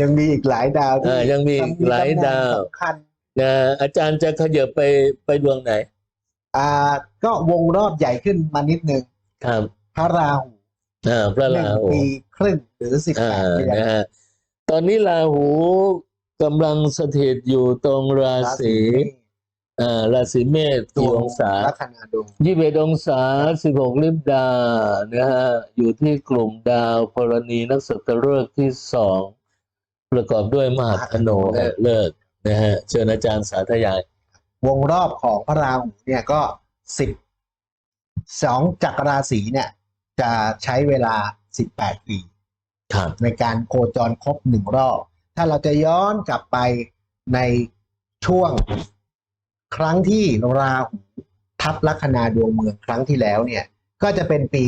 ยังมีอีกหลายดาวเอที่อยังมีอีกหลายดาว สำคัญนะอาจารย์จะขยับไปไปดวงไหนอ่า ก็วงรอบใหญ่ขึ้นมานิดนึงครับพระราหูอ่าพระหนึ่รางหู ปีครึ่งหรือสิบอ่าแปดเดือน นะฮะตอนนี้ราหูกำลังสถิตอยู่ตรงราศีอ่าราศีเมษตักี่วองศาลัคนาดวงยี่สิบเอ็ดองศาสิบหกลิบดานะฮะอยู่ที่กลุ่มดาวพรณีนักษัตฤกษ์ที่สอง ประกอบด้วยมหาธโนเลิกษ์นะฮะเชิญอาจารย์สาธยาย วงรอบของพระราหูเนี่ยก็สิบสองจักรราศีเนี่ย จะใช้เวลาสิบแปดปีครับในการโคจรครบหนึ่งรอบ ถ้าเราจะย้อนกลับไปในช่วงครั้งที่ราหูทับลัคนาดวงเมืองครั้งที่แล้วเนี่ย ก็จะเป็นปี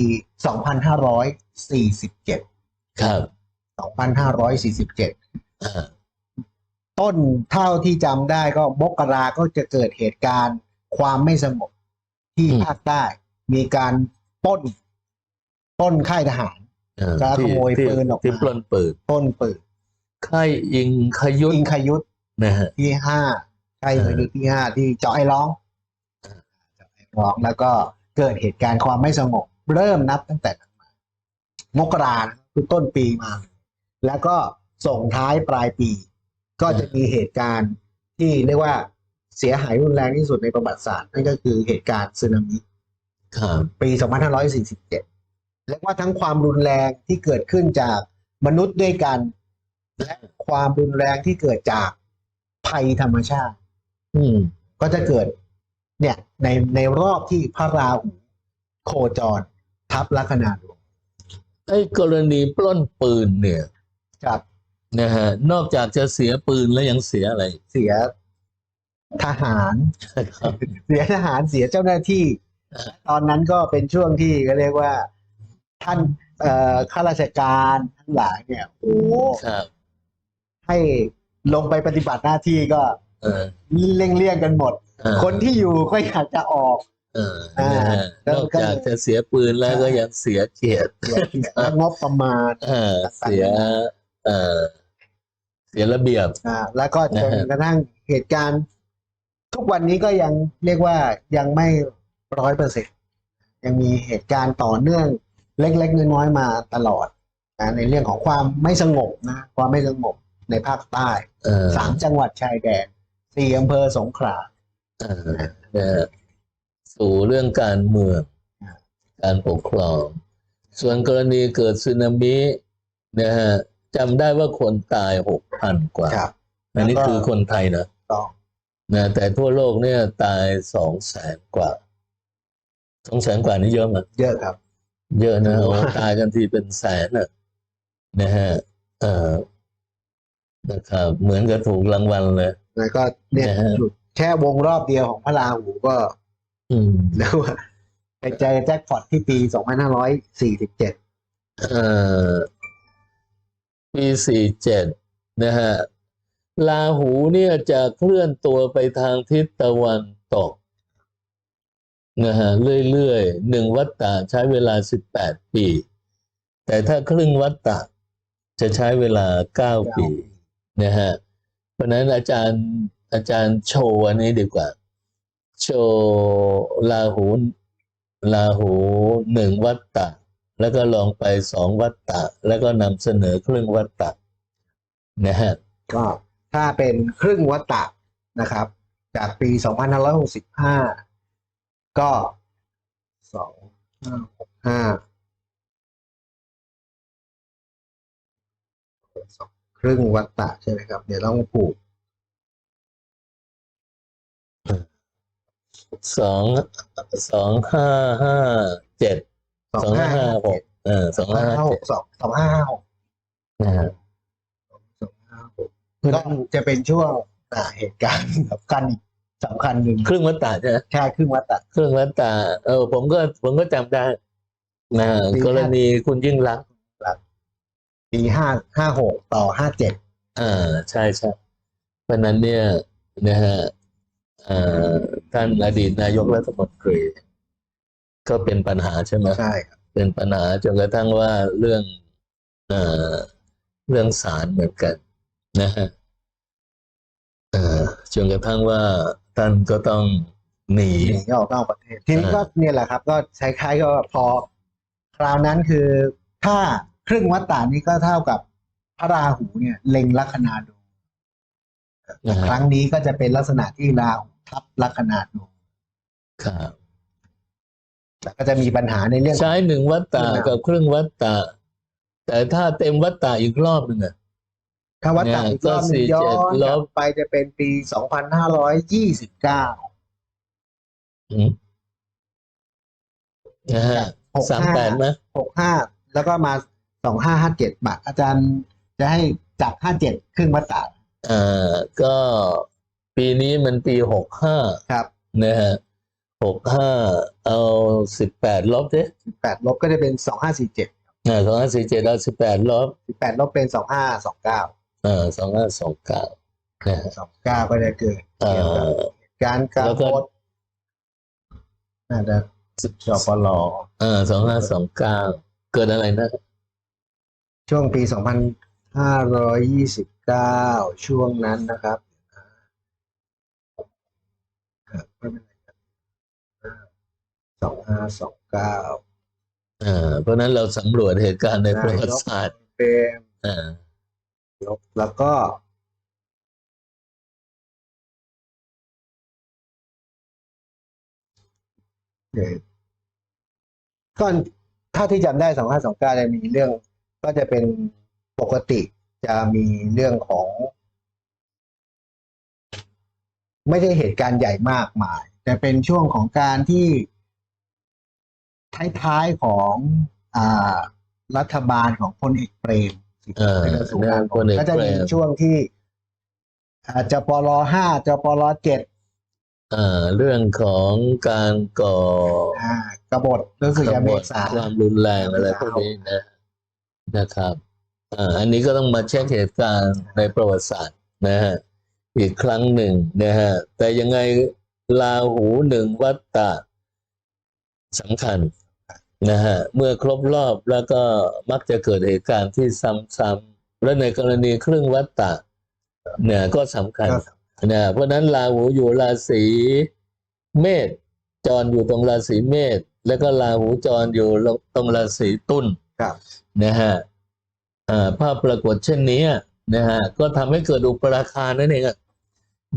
2547 ครับ 2547อ่า ต้นเท่าที่จำได้ก็มกราก็จะเกิดเหตุการณ์ ความไม่สงบที่ภาคใต้ มีการปล้นปล้นค่ายทหารอ่าจะขโมยที่ปืนออกมาที่ปล้นปืนปล้นปืนค่ายอิงขยุทธอิงขยุทธนะฮะที่ห้าค่ายอิงขยุทธที่ห้าที่เจาะไอ้ร้องอ่าเจาะไอ้ร้องแล้วก็เกิดเหตุการณ์ความไม่สงบเริ่มนับตั้งแต่นั้นมามกรานะคือต้นปีมา แล้วก็ ส่งท้ายปลายปี ก็จะมีเหตุการณ์ที่เรียกว่าเสียหายรุนแรงที่สุดในประวัติศาสตร์นั่นก็คือเหตุการณ์สึนามิครับปี 2547 เรียกว่าทั้งความรุนแรงที่เกิดขึ้นจากมนุษย์ด้วยกัน และความรุนแรงที่เกิดจากภัยธรรมชาติ อืม ก็จะเกิด เนี่ย ในในรอบที่พระราหูโคจร ทับลัคนาดวงไอ้กรณีปล้นปืนเนี่ยครับ นะฮะนอกจากจะเสียปืนแล้วยังเสียอะไร เสียทหารครับเสียทหารเสียเจ้าหน้าที่อ่าตอนนั้นก็เป็นช่วงที่ก็เรียกว่า ท่านเอ่อข้าราชการทั้งหลายเนี่ยโอ้ครับให้ลงไปปฏิบัติหน้าที่ก็เออเลี่ยงเลี่ยงๆกันหมดเออคนที่อยู่ก็อยากจะออกเอออ่านะฮะแล้วนอกก็จากจะเสียปืนแล้วก็ยังเสียเกียรติเสียและงบประมาณเออเสีย เออเสียระเบียบ อ่าแล้วก็จนนะฮะกระทั่งเหตุการณ์ ทุกวันนี้ก็ยังเรียกว่ายังไม่ร้อยเปอร์เซ็นยังมีเหตุการณ์ต่อเนื่องเล็ก ๆ น้อยๆมาตลอดนะในเรื่องของความไม่สงบนะความไม่สงบในภาคใต้เออสามจังหวัดชายแดนสี่อำเภอสงขลา เออนะฮะสู่เรื่องการเมืองอ่าการปกครอง ส่วนกรณีเกิดสึนามินะฮะ จำได้ว่าคนตายหกพันกว่าครับอันนี้แล้วก็คือคนไทยนะต้องนะแต่ทั่วโลกเนี่ยตายสองแสนกว่าสองแสนกว่านี่เยอะมั้ยเยอะครับ เยอะนะถือโอ้ว่าตายกันทีเป็นแสนน่ะนะฮะเอ่อนะครับเหมือนกับถูกรางวัลเลยแล้วก็เนี่ยนะฮะหยุดแค่วงรอบเดียวของพระราหูก็ อืมเรียกว่าไปเจอแจ็คพอตที่ปี2547เอ่อ ปีสี่เจ็ดนะฮะลาหูเนี่ยจะเคลื่อนตัวไปทางทิศตะวันตกนะฮะเรื่อยๆหนึ่งวัตตะใช้เวลาสิบแปดปี แต่ถ้าครึ่งวัตตะจะใช้เวลาเก้าปีนะฮะเพราะนั้นอาจารย์อาจารย์โชว์อันนี้ดีกว่า โชว์ลาหูลาหูหนึ่งวัตตะ แล้วก็ลองไปสองวัตตะ แล้วก็นำเสนอครึ่งวัตตะนะฮะก็ถ้าเป็นครึ่งวัตตะนะครับ จากปี 2565 ก็สองห้าหกห้าครึ่งวัตตะใช่ไหมครับ เดี๋ยวต้องผูกสองสองห้าห้าเจ็ด สองสองห้าห้าห้าห้าหกเออสองห้าห้าหเจ็กดสองสองห้าห้าหกนะฮะสองห้าหกก็จะเป็นช่วงอ่าเหตุการณ์สำคัญอีกสำคัญหนึ่งครึ่งวัตตะใช่ไหมแค่ครึ่งวัตตะครึ่งวัตตะเออ ผมก็ผมก็จำได้นะฮะปีกรณีคุณยิ่งรักษณ์ปีห้าห้าหกต่อห้าเจ็ดอ่าใช่ใช่เพราะฉะนั้นเนี่ยนะฮะอ่าท่านอดีตนายกรัฐมนตรี ก็เป็นปัญหาใช่ไหมใช่ครับเป็นปัญหาจนกระทั่งว่าเรื่องเอ่อเรื่องศาลเหมือนกันนะฮะเอ่อจนกระทั่งว่าท่านก็ต้องหนีหนีออกนอกประเทศทีนี้อ่าก็เนี่ยแหละครับ ก็ใช้คล้ายๆก็พอคราวนั้นคือถ้าครึ่งวัตตานี้ก็เท่ากับพระราหูเนี่ย เล็งลัคนาดวงนะคฮะรั้งนี้ก็จะเป็นลักษณะที่ราหูทับลัคนาดวงครับ แต่ก็จะมีปัญหาในเรื่อง ใช้หนึ่งวัตตะครึ่งหนึ่งกับครึ่งวัตตะ แต่ถ้าเต็มวัตตะอีกรอบหนึ่งอะ ถ้าวัตตาเนี่ยอีกรอบหนึ่งก็ย้อน47กลลับบไปจะเป็นปี2529อืมนะฮะหกสามห้า แปดไหมหกห้าแล้วก็มาสองห้าห้าเจ็ดบาทอาจารย์จะให้จากห้าเจ็ดครึ่งวัตตาอ่าก็ปีนี้มันปีหกห้าครับ นะฮะ หกห้าเอาสิบแปดลบดิสิบแปดลบก็จะเป็นสองห้าสี่เจ็ดอ่าสองห้าสี่เจ็ดเอาสิบแปดลบสิบแปดลบเป็นสองห้าสองเก้าอ่าสองห้าสองเก้านะฮะสองเก้าก็จะเกิดอ่าเกี่ยวกับการการแล้วก็โพสต์น่าจะจปลอ่าสองห้าสองเก้าเกิดอะไรนะ ช่วงปีสองพันห้าร้อยยี่สิบเก้าช่วงนั้นนะครับครับไม่เป็นไรครับ สองห้าสองเก้าอ่าเพราะฉะนั้นเราสำรวจเหตุการณ์ในประวัติศาสตร์เป็นอ่าลบแล้วก็เดี๋ยวก็ถ้าที่จำได้สองห้าสองเก้าจะมีเรื่อง ก็จะเป็นปกติจะมีเรื่องของ ไม่ใช่เหตุการณ์ใหญ่มากมาย แต่เป็นช่วงของการที่ ท้ายๆของอ่ารัฐบาลของพลเอกเปรมสิทเออธิสุวรรณพลเอกก็จะมีเปรมช่วงที่อาจจะปลห้าจปลเจ็ดอ่าเรื่องของการก่ออ่ากบฏรู้สึกขจะบเมวนษา ความรุนแรงอะไรพวกนี้นะนะครับอ่าอันนี้ก็ต้องมาเช็คเหตุการณ์ในประวัติศาสตร์นะฮะอีกครั้งหนึ่งนะฮะแต่ยังไงลาหูหนึ่งวัตตะ สำคัญนะฮะเมื่อครบรอบแล้วก็มักจะเกิดเหตุการณ์ที่ซ้ำๆและในกรณีครึ่งวัตตะเนี่ยก็สำคัญก็นะเพราะฉะนั้นราหูอยู่ราศีเมษจรอยู่ตรงราศีเมษแล้วก็ราหูจรอยู่ตรงราศีตุลครับนะฮะอ่าภาพปรากฏเช่นนี้นะฮะก็ทำให้เกิดอุปราคานั่นเองอะ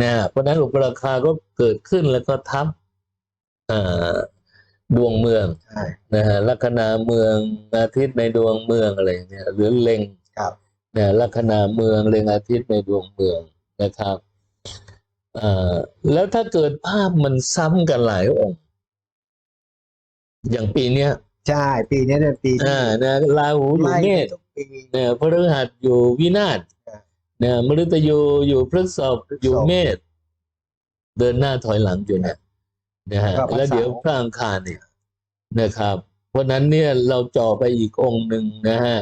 นะฮะเพราะฉะนั้นอุปราคาก็เกิดขึ้นแล้วก็ทับอ่า ดวงเมืองใช่นะฮะลัคนาเมืองอาทิตย์ในดวงเมืองอะไรเนี่ยหรือเล็งครับนะลัคนาเมืองเล็งอาทิตย์ในดวงเมืองนะครับอ่าแล้วถ้าเกิดภาพมันซ้ำกันหลายองค์ อย่างปีเนี้ยใช่ปีนี้เป็นปีที่อ่านะราหูอยู่ไล่เมไปษทุกปีเนี่ยพฤหัสอยู่วินาศครับเนี่ยมฤตยูอยู่พฤษภพฤษภอยู่เมษเดินหน้าถอยหลังอยู่เนี่ย นะฮะแล้วก็พระแล้วเดี๋ยวเสาร์พระอังคารเนี่ยนะครับ เพราะฉะนั้นเนี่ยเราจ่อไปอีกองค์หนึ่งนะฮะ